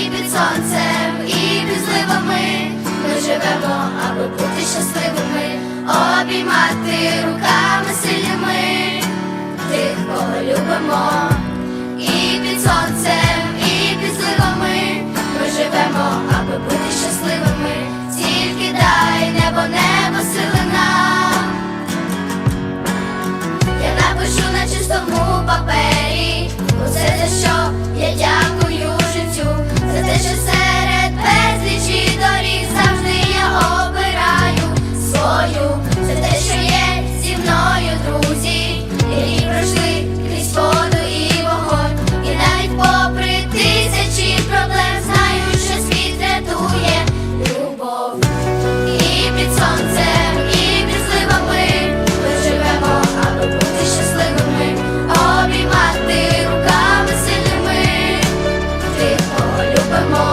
і під сонцем, і під зливами. Ми живемо, аби бути щасливими, обіймати руками сильними тих, кого любимо. любимо.